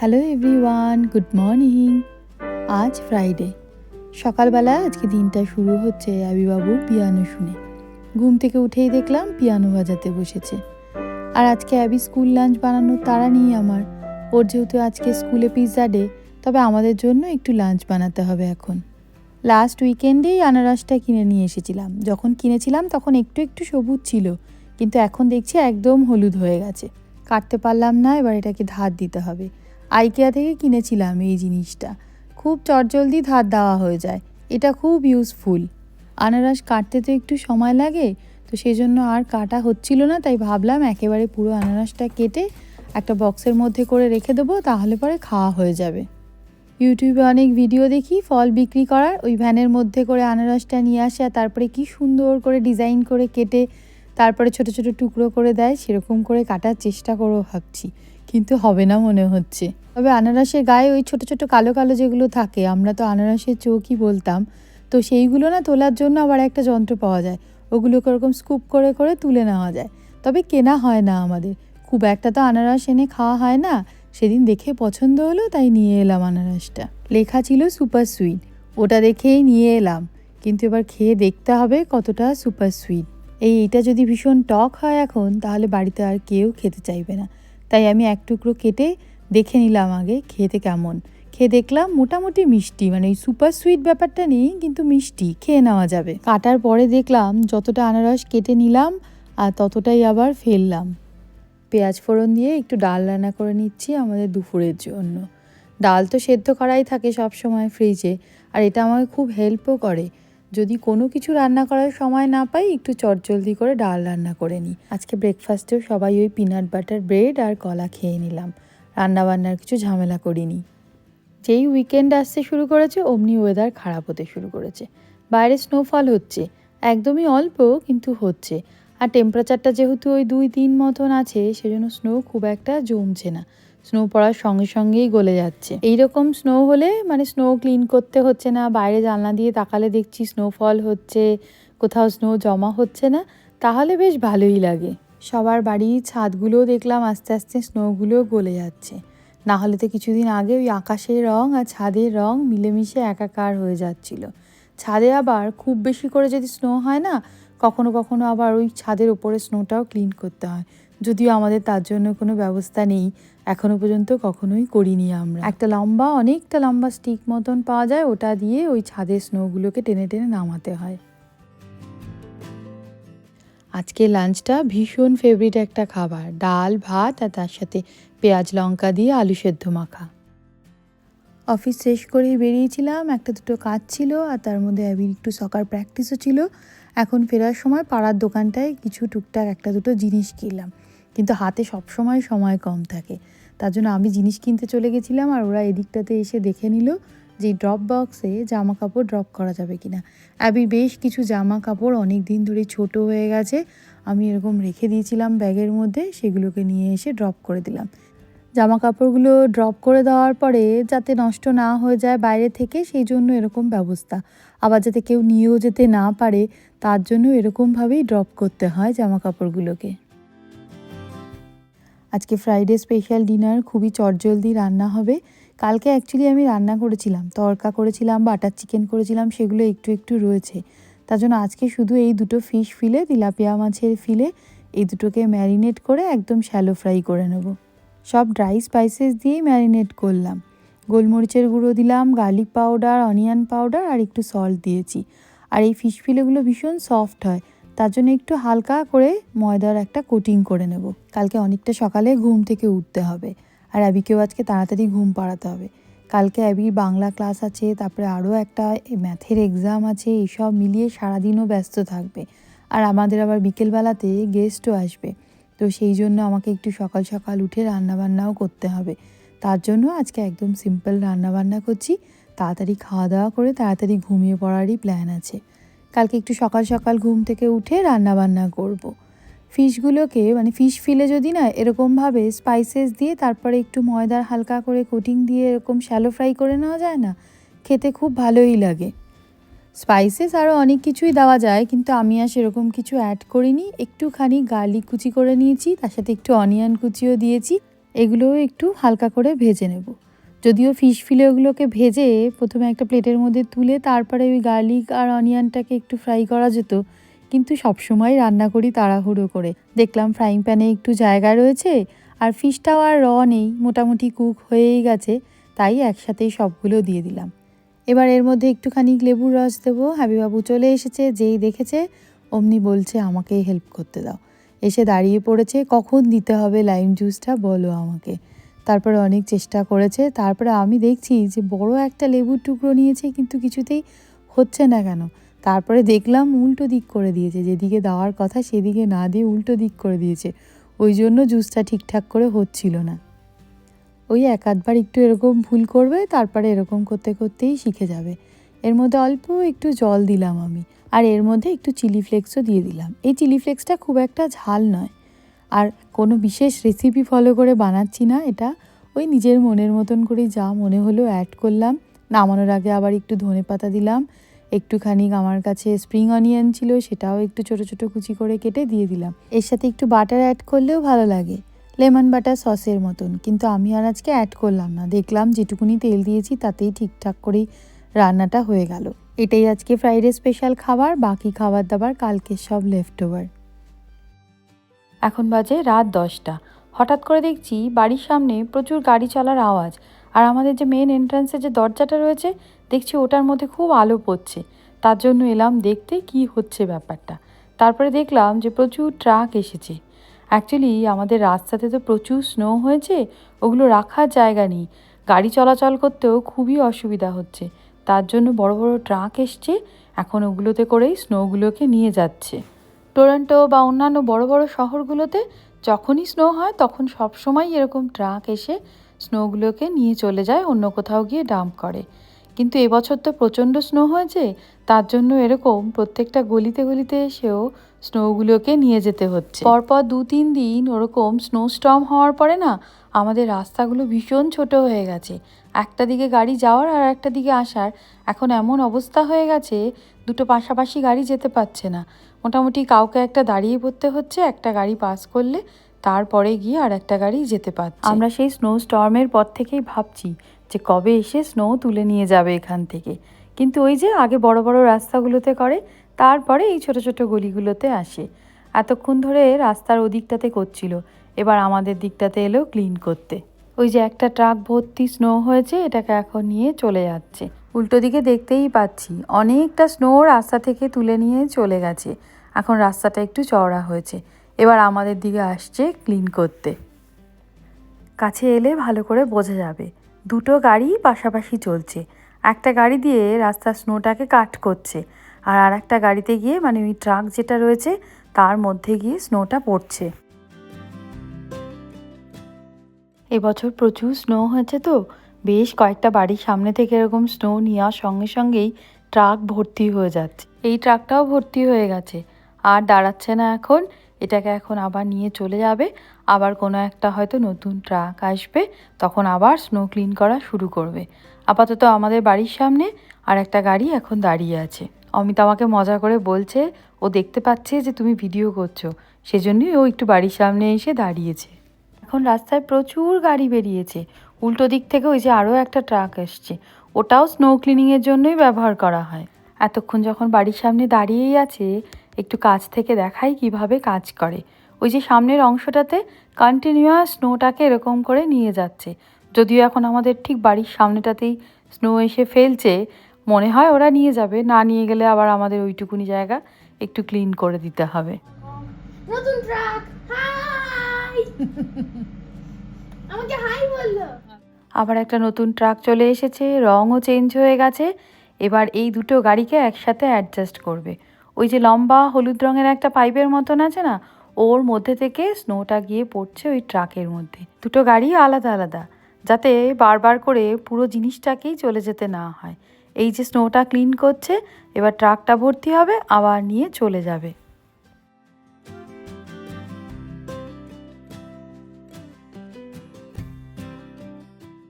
Hello everyone, good morning. আজ Friday. সকালবেলা আজকে দিনটা শুরু হচ্ছে আবিবাবুর পিয়ানো শুনে। ঘুম থেকে উঠেই দেখলাম পিয়ানো বাজাতে বসেছে। আর আজকে অ্যাবি স্কুল লাঞ্চ বানানোর তাড়া নেই আমার। ওর যেহেতু আজকে স্কুলে পিৎজা ডে, তবে আমাদের জন্য একটু লাঞ্চ বানাতে হবে এখন। লাস্ট উইকেন্ডেই আনারসটা কিনে নিয়ে এসেছিলাম। যখন কিনেছিলাম তখন একটু একটু সবুজ ছিল, কিন্তু এখন দেখছি একদম হলুদ হয়ে গেছে। কাটতে পারলাম না, এবার এটাকে ধার দিতে হবে। আইকিয়া থেকে কিনেছিলাম এই জিনিসটা। খুব চটজলদি ধার দেওয়া হয়ে যায়। এটা খুব ইউজফুল আনারস কাটতে তো একটু সময় লাগে, তো সেই জন্য আর কাটা হচ্ছিল না, তাই ভাবলাম একেবারে পুরো আনারসটা কেটে একটা বক্সের মধ্যে করে রেখে দেবো, তাহলে পরে খাওয়া হয়ে যাবে। ইউটিউবে অনেক ভিডিও দেখি, ফল বিক্রি করার, ওই ভ্যানের মধ্যে করে আনারসটা নিয়ে আসে, আর তারপরে কি সুন্দর করে ডিজাইন করে কেটে, তারপরে ছোট ছোট টুকরো করে দেয়, সেরকম করে কাটার চেষ্টা করব ভাবছি। কিন্তু হবে না মনে হচ্ছে। তবে আনারসের গায়ে ওই ছোট ছোট কালো কালো যেগুলো থাকে, আমরা তো আনারসের চৌকি বলতাম, তো সেইগুলো না তোলার জন্য আবার একটা যন্ত্র পাওয়া যায়। ওগুলোকে ওরকম স্কুপ করে করে তুলে নেওয়া যায়। তবে কেনা হয় না আমাদের। খুব একটা তো আনারস এনে খাওয়া হয় না। সেদিন দেখে পছন্দ হলো, তাই নিয়ে এলাম আনারসটা। লেখা ছিল সুপার সুইট। ওটা দেখেই নিয়ে এলাম। কিন্তু এবার খেয়ে দেখতে হবে কতটা সুপার সুইট। এই এটা যদি ভীষণ টক হয় এখন, তাহলে বাড়িতে আর কেউ খেতে চাইবে না। তাই আমি এক টুকরো কেটে দেখে নিলাম আগে খেতে কেমন। খেয়ে দেখলাম মোটামুটি মিষ্টি মানে ওই সুপার সুইট ব্যাপারটা নেই, কিন্তু মিষ্টি, খেয়ে নেওয়া যাবে। কাটার পরে দেখলাম যতটা আনারস কেটে নিলাম আর ততটাই আবার ফেললাম। পেঁয়াজ ফোড়ন দিয়ে একটু ডাল রান্না করে নিচ্ছি আমাদের দুপুরের জন্য। ডাল তো সেদ্ধ করাই থাকে সব সময় ফ্রিজে আর এটা আমাকে খুব হেল্পও করে। যদি কোনো কিছু রান্না করার সময় না পাই, একটু চটজলদি করে ডাল রান্না করে নিই। আজকে ব্রেকফাস্টেও সবাই ওই পিনাট বাটার ব্রেড আর কলা খেয়ে নিলাম। রান্না বান্নার কিছু ঝামেলা করিনি। যেই উইকেন্ড আসতে শুরু করেছে, অমনি ওয়েদার খারাপ হতে শুরু করেছে। বাইরে স্নোফল হচ্ছে। একদমই অল্প, কিন্তু হচ্ছে। আর টেম্পারেচারটা যেহেতু ওই দুই তিন মতন আছে, সেজন্য স্নো খুব একটা জমছে না। স্নো পড়ার সঙ্গে সঙ্গেই গলে যাচ্ছে। এইরকম স্নো হলে মানে স্নো ক্লিন করতে হচ্ছে না, বাইরে জানলা দিয়ে তাকালে দেখছি স্নোফল হচ্ছে, কোথাও স্নো জমা হচ্ছে না, তাহলে বেশ ভালোই লাগে। সবার বাড়ির ছাদগুলোও দেখলাম আস্তে আস্তে স্নোগুলোও গলে যাচ্ছে। না হলে তো কিছুদিন আগে ওই আকাশের রং আর ছাদের রং মিলেমিশে একাকার হয়ে যাচ্ছিল। ছাদে আবার খুব বেশি করে যদি স্নো হয় না, কখনো কখনো আবার ওই ছাদের ওপরে স্নোটাও ক্লিন করতে হয়। যদিও আমাদের তার জন্য কোনো ব্যবস্থা নেই, এখনও পর্যন্ত কখনোই করিনি আমরা। একটা লম্বা, অনেকটা লম্বা স্টিক মতন পাওয়া যায়, ওটা দিয়ে ওই ছাদের স্নোগুলোকে টেনে টেনে নামাতে হয়। আজকে লাঞ্চটা ভীষণ ফেভারিট একটা খাবার, ডাল, ভাত আর তার সাথে পেঁয়াজ লঙ্কা দিয়ে আলু সেদ্ধ মাখা। অফিস শেষ করেই বেরিয়েছিলাম, একটা দুটো কাজ ছিল আর তার মধ্যে অ্যাবির একটু সকার প্র্যাকটিসও ছিল। এখন ফেরার সময় পাড়ার দোকানটায় কিছু টুকটাক একটা দুটো জিনিস কিনলাম। কিন্তু হাতে সব সময় সময় কম থাকে। তার জন্য আমি জিনিস কিনতে চলে গেছিলাম আর ওরা এদিকটাতে এসে দেখে নিল যে ড্রপ বক্সে জামা কাপড় ড্রপ করা যাবে কি না অ্যাবির বেশ কিছু জামা কাপড় অনেক দিন ধরে ছোট হয়ে গেছে, আমি এরকম রেখে দিয়েছিলাম ব্যাগের মধ্যে, সেগুলোকে নিয়ে এসে ড্রপ করে দিলাম। জামা কাপড়গুলো ড্রপ করে দেওয়ার পরে যাতে নষ্ট না হয়ে যায় বাইরে থেকে, সেই জন্য এরকম ব্যবস্থা। আবার যাতে কেউ নিয়েও যেতে না পারে, তার জন্য এরকমভাবেই ড্রপ করতে হয় জামা কাপড়গুলোকে আজকে ফ্রাইডে স্পেশাল ডিনার খুবই চটজলদি রান্না হবে। কালকে অ্যাকচুয়ালি আমি রান্না করেছিলাম, তরকা করেছিলাম বাটার চিকেন করেছিলাম, সেগুলো একটু একটু রয়েছে। তার জন্য আজকে শুধু এই দুটো ফিশ ফিলে তিলাপিয়া মাছের ফিলে এই দুটোকে ম্যারিনেট করে একদম শ্যালো ফ্রাই করে নেব। সব ড্রাই স্পাইসেস দিয়েই ম্যারিনেট করলাম। গোলমরিচের গুঁড়ো দিলাম গার্লিক পাউডার অনিয়ন পাউডার আর একটু সল্ট দিয়েছি। আর এই ফিশ ফিলেগুলো ভীষণ সফট হয়। তার জন্য একটু হালকা করে ময়দার একটা কোটিং করে নেব। কালকে অনেকটা সকালে ঘুম থেকে উঠতে হবে। আর অ্যাবিকেও আজকে তাড়াতাড়ি ঘুম পাড়াতে হবে। কালকে অ্যাবির বাংলা ক্লাস আছে, তারপরে আরও একটা ম্যাথের এক্সাম আছে, এইসব মিলিয়ে সারাদিনও ব্যস্ত থাকবে। আর আমাদের আবার বিকেলবেলাতে গেস্টও আসবে। তো সেই জন্য আমাকে একটু সকাল সকাল উঠে রান্নাবান্নাও করতে হবে। তার জন্য আজকে একদম সিম্পল রান্নাবান্না করছি। তাড়াতাড়ি খাওয়া দাওয়া করে তাড়াতাড়ি ঘুমিয়ে পড়ারই প্ল্যান আছে। কালকে একটু সকাল সকাল ঘুম থেকে উঠে রান্না বান্না করব। ফিশগুলোকে মানে ফিশ ফিলে যদি না এরকমভাবে স্পাইসেস দিয়ে তারপরে একটু ময়দার হালকা করে কোটিং দিয়ে এরকম শ্যালো ফ্রাই করে নেওয়া যায় না? খেতে খুব ভালোই লাগে। স্পাইসেস আরও অনেক কিছুই দেওয়া যায়, কিন্তু আমি আর সেরকম কিছু অ্যাড করিনি। একটুখানি গার্লিক কুচি করে নিয়েছি, তার সাথে একটু অনিয়ন কুচিও দিয়েছি। এগুলোও একটু হালকা করে ভেজে নেব। যদিও ফিশ ফিলেগুলোকে ভেজে প্রথমে একটা প্লেটের মধ্যে তুলে তারপরে ওই গার্লিক আর অনিয়নটাকে একটু ফ্রাই করা যেত। কিন্তু সবসময় রান্না করি তাড়াহুড়ো করে। দেখলাম ফ্রাইং প্যানে একটু জায়গা রয়েছে আর ফিশটাও আর র নেই, মোটামুটি কুক হয়েই গেছে, তাই একসাথেই সবগুলো দিয়ে দিলাম। এবার এর মধ্যে একটুখানি লেবুর রস দেবো। হাবিবাবু চলে এসেছে, যেই দেখেছে অমনি বলছে, আমাকে হেল্প করতে দাও। এসে দাঁড়িয়ে পড়েছে, কখন দিতে হবে লাইম জুসটা বলো আমাকে। তারপরে অনেক চেষ্টা করেছে। তারপরে আমি দেখছি যে বড় একটা লেবুর টুকরো নিয়েছে কিন্তু কিছুতেই হচ্ছে না কেন। তারপরে দেখলাম উল্টো দিক করে দিয়েছে, যেদিকে দেওয়ার কথা সেদিকে না দিয়ে উল্টো দিক করে দিয়েছে। ওই জন্য জুসটা ঠিকঠাক করে হচ্ছিল না। ওই এক আধবার একটু এরকম ভুল করবে, তারপরে এরকম করতে করতেই শিখে যাবে। এর মধ্যে অল্প একটু জল দিলাম আমি, আর এর মধ্যে একটু চিলি ফ্লেক্সও দিয়ে দিলাম। এই চিলি ফ্লেক্সটা খুব একটা ঝাল নয়। আর কোনো বিশেষ রেসিপি ফলো করে বানাচ্ছি না, এটা ওই নিজের মনের মতন করে যা মনে হলো অ্যাড করলাম। নামানোর আগে আবার একটু ধনে পাতা দিলাম, একটুখানি আমার কাছে স্প্রিং অনিয়ন ছিল, সেটাও একটু ছোট ছোট কুচি করে কেটে দিয়ে দিলাম। এর সাথে একটু বাটার অ্যাড করলেও ভালো লাগে লেমন বাটার সসের মতন। কিন্তু আমি আর আজকে অ্যাড করলাম না, দেখলাম যেটুকুনি তেল দিয়েছি তাতেই ঠিকঠাক করেই রান্নাটা হয়ে গেল। এটাই আজকে ফ্রাইডে স্পেশাল খাবার, বাকি খাবার দাবার কালকে সব লেফট ওভার এখন বাজে রাত দশটা। হঠাৎ করে দেখছি বাড়ির সামনে প্রচুর গাড়ি চলার আওয়াজ। আর আমাদের যে মেন এন্ট্রান্সে যে দরজাটা রয়েছে, দেখছি ওটার মধ্যে খুব আলো পড়ছে। তার জন্য এলাম দেখতে কি হচ্ছে ব্যাপারটা। তারপরে দেখলাম যে প্রচুর ট্রাক এসেছে। অ্যাকচুয়ালি আমাদের রাস্তাতে তো প্রচুর স্নো হয়েছে, ওগুলো রাখার জায়গা নেই। গাড়ি চলাচল করতেও খুবই অসুবিধা হচ্ছে। তার জন্য বড় বড় ট্রাক এসছে, এখন ওগুলোতে করেই স্নোগুলোকে নিয়ে যাচ্ছে। টরন্টো বা অন্যান্য বড় বড় শহরগুলোতে যখনই স্নো হয়, তখন সবসময় এরকম ট্রাক এসে স্নোগুলোকে নিয়ে চলে যায়, অন্য কোথাও গিয়ে ডাম্প করে। কিন্তু এবছর তো প্রচণ্ড স্নো হয়েছে, তার জন্য এরকম প্রত্যেকটা গলিতে গলিতে এসেও স্নোগুলোকে নিয়ে যেতে হচ্ছে। পরপর দু তিন দিন ওরকম স্নো স্টর্ম হওয়ার পরে না আমাদের রাস্তাগুলো ভীষণ ছোট হয়ে গেছে। একটা দিকে গাড়ি যাওয়ার আর একটা দিকে আসার। এখন এমন অবস্থা হয়ে গেছে, দুটো পাশাপাশি গাড়ি যেতে পারছে না। মোটামুটি কাউকে একটা দাঁড়িয়ে পড়তে হচ্ছে, একটা গাড়ি পাস করলে তারপরে গিয়ে আর একটা গাড়ি যেতে পারছে। আমরা সেই স্নো স্টর্মের পর থেকেই ভাবছি যে কবে এসে স্নো তুলে নিয়ে যাবে এখান থেকে। কিন্তু ওই যে আগে বড় বড় রাস্তাগুলোতে করে, তারপরে এই ছোট ছোট গলিগুলোতে আসে। এতক্ষণ ধরে রাস্তার ওদিকটাতে করছিল। এবার আমাদের দিকটাতে এলো ক্লিন করতে। ওই যে একটা ট্রাক ভর্তি স্নো হয়েছে, এটাকে এখন নিয়ে চলে যাচ্ছে। উল্টো দিকে দেখতেই পাচ্ছি, অনেকটা স্নো রাস্তা থেকে তুলে নিয়ে চলে গেছে। এখন রাস্তাটা একটু চওড়া হয়েছে। এবার আমাদের দিকে আসছে ক্লিন করতে। কাছে এলে ভালো করে বোঝা যাবে, দুটো গাড়ি পাশাপাশি চলছে। একটা গাড়ি দিয়ে রাস্তার স্নোটাকে কাট করছে, আর আর একটা গাড়িতে গিয়ে মানে ওই ট্রাক যেটা রয়েছে, তার মধ্যে গিয়ে স্নোটা পড়ছে। এবছর প্রচুর স্নো হয়েছে তো। বেশ কয়েকটা বাড়ির সামনে থেকে এরকম স্নো নেওয়ার সঙ্গে সঙ্গেই ট্রাক ভর্তি হয়ে যাচ্ছে। এই ট্রাকটাও ভর্তি হয়ে গেছে। আর দাঁড়াচ্ছে না এখন, এটাকে এখন আবার নিয়ে চলে যাবে। আবার কোনো একটা হয়তো নতুন ট্রাক আসবে, তখন আবার স্নো ক্লিন করা শুরু করবে। আপাতত আমাদের বাড়ির সামনে আর একটা গাড়ি এখন দাঁড়িয়ে আছে। অমিত আমাকে মজা করে বলছে, ও দেখতে পাচ্ছে যে তুমি ভিডিও করছ। সেজন্যই ও একটু বাড়ির সামনে এসে দাঁড়িয়েছে। এখন রাস্তায় প্রচুর গাড়ি বেরিয়েছে। উল্টো দিক থেকে ওই যে আরও একটা ট্রাক এসছে। ওটাও স্নো ক্লিনিংয়ের জন্যই ব্যবহার করা হয়। এতক্ষণ যখন বাড়ির সামনে দাঁড়িয়েই আছে, একটু কাছ থেকে দেখাই কীভাবে কাজ করে। ওই যে সামনের অংশটাতে কন্টিনিউয়াস স্নোটাকে এরকম করে নিয়ে যাচ্ছে। যদিও এখন আমাদের ঠিক বাড়ির সামনেটাতেই স্নো এসে ফেলছে, মনে হয় ওরা নিয়ে যাবে। না নিয়ে গেলে আবার আমাদের ওইটুকুনি জায়গা একটু ক্লিন করে দিতে হবে। নতুন ট্রাক আমাকে হাই বলল। আবার একটা নতুন ট্রাক চলে এসেছে, রঙও চেঞ্জ হয়ে গেছে। এবার এই দুটো গাড়িকে একসাথে অ্যাডজাস্ট করবে। ওই যে লম্বা হলুদ রঙের একটা পাইপের মতন আছে না, ওর মধ্যে থেকে স্নোটা গিয়ে পড়ছে ওই ট্রাকের মধ্যে। দুটো গাড়ি আলাদা আলাদা, যাতে বারবার করে পুরো জিনিসটাকেই চলে যেতে না হয়। এই যে স্নোটা ক্লিন করছে, এবার ট্রাকটা ভর্তি হবে, আবার নিয়ে চলে যাবে।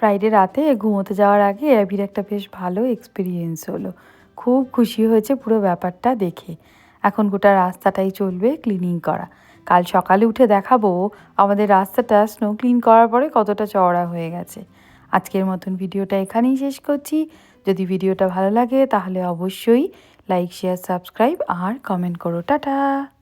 ফ্রাইডে রাতে ঘুমোতে যাওয়ার আগে অ্যাবির একটা বেশ ভালো এক্সপিরিয়েন্স হলো। খুব খুশি হয়েছে পুরো ব্যাপারটা দেখে। এখন গোটা রাস্তাটাই চলবে ক্লিনিং করা। কাল সকালে উঠে দেখাবো আমাদের রাস্তাটা স্নো ক্লিন করার পরে কতটা চওড়া হয়ে গেছে। আজকের মতন ভিডিওটা এখানেই শেষ করছি। যদি ভিডিওটা ভালো লাগে তাহলে অবশ্যই লাইক শেয়ার সাবস্ক্রাইব আর কমেন্ট করো। টাটা!